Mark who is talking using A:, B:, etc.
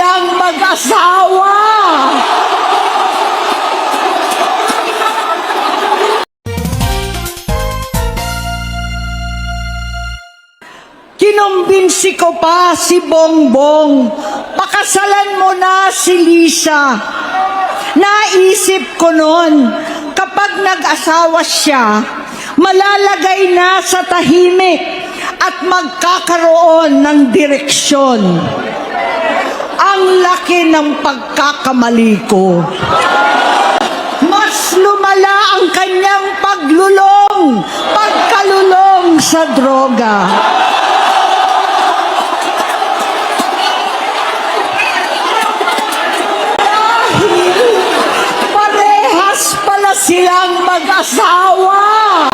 A: silang mag-asawa. Kinumbinsi ko pa si Bongbong. Pakasalan mo na si Lisa. Naisip ko noon, kapag nag-asawa siya, malalagay na sa tahimik at magkakaroon ng direksyon. Ang laki ng pagkakamali ko. Mas lumala ang kanyang paglulong, pagkalulong sa droga. Dahil parehas pala silang mag-asawa.